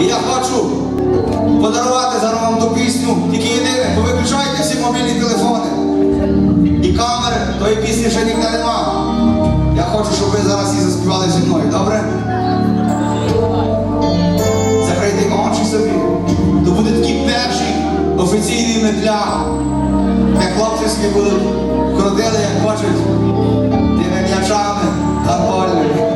І я хочу подарувати зараз вам ту пісню. Тільки єдине, повиключайте всі мобільні телефони. І камери, тої пісні ще ніде нема. Я хочу, щоб ви зараз її заспівали зі мною, добре? Закрийте очі собі. То буде такий перший офіційний медляк. Де хлопчиськи будуть крутили, як хочуть, тими м'ячами гандбольними.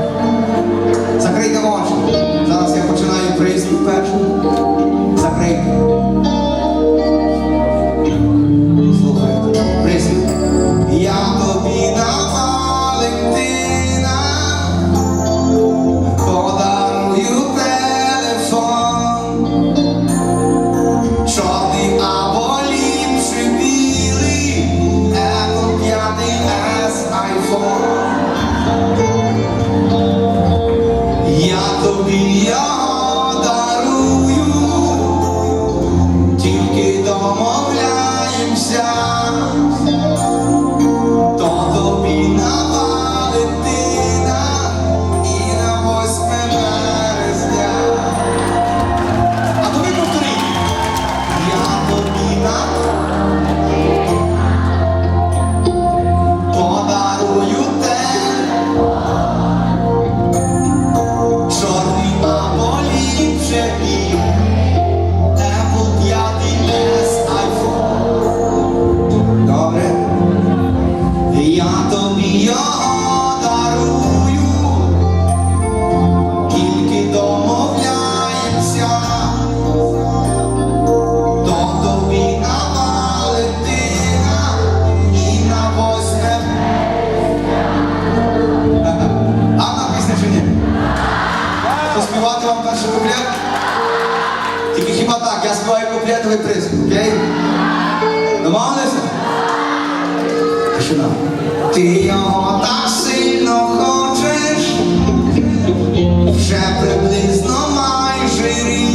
Так, я співаю куплет, ви приз, окей? Домовилися? Тишина. Ти його так сильно хочеш, вже приблизно майже рік.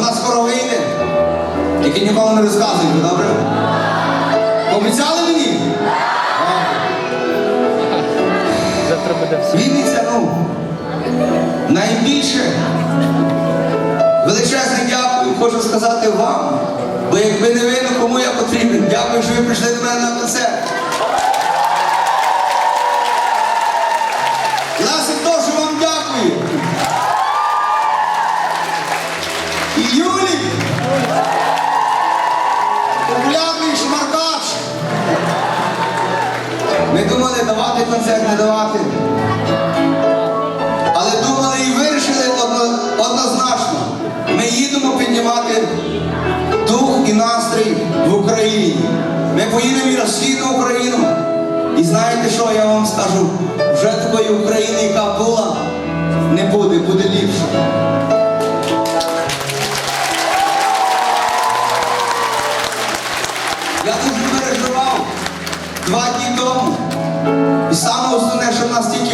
Вона скоро вийде. Тільки ніколи не розказуйте, добре? Обіцяли мені? Завтра буде все. Вінниця, ну, найбільше величезне дякую хочу сказати вам. Бо якби не ви, ну кому я потрібен? Дякую, що ви прийшли до мене на концерт. Ми думали давати концерт, не давати. Але думали і вирішили одно- однозначно. Ми їдемо піднімати дух і настрій в Україні. Ми поїдемо і розслідуємо Україну. І знаєте що я вам скажу? Вже такої України, яка була, не буде, буде ліпше.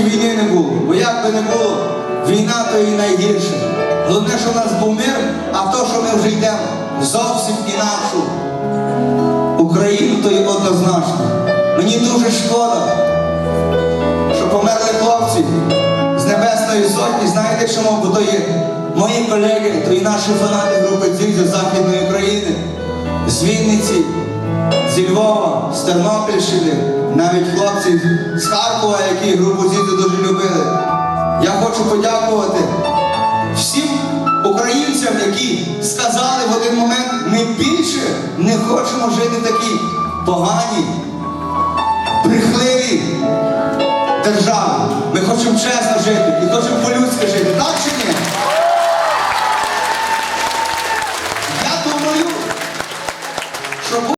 Війни не було. Бо як би не було, війна то і найгірше. Головне, що в нас був мир, а то, що ми вже йдемо зовсім інакшу Україну, то і однозначно. Мені дуже шкода, що померли хлопці з Небесної Сотні. Знаєте чому? Бо то є мої колеги, то і наші фанати групи Дзідзю з Західної України, з Вінниці, зі Львова, з Тернопільщини, навіть хлопці з Харкова, які групу Дзідзю дуже любили. Я хочу подякувати всім українцям, які сказали в один момент, ми більше не хочемо жити в такій поганій, брехливій державі. Ми хочемо чесно жити і хочемо по-людськи жити.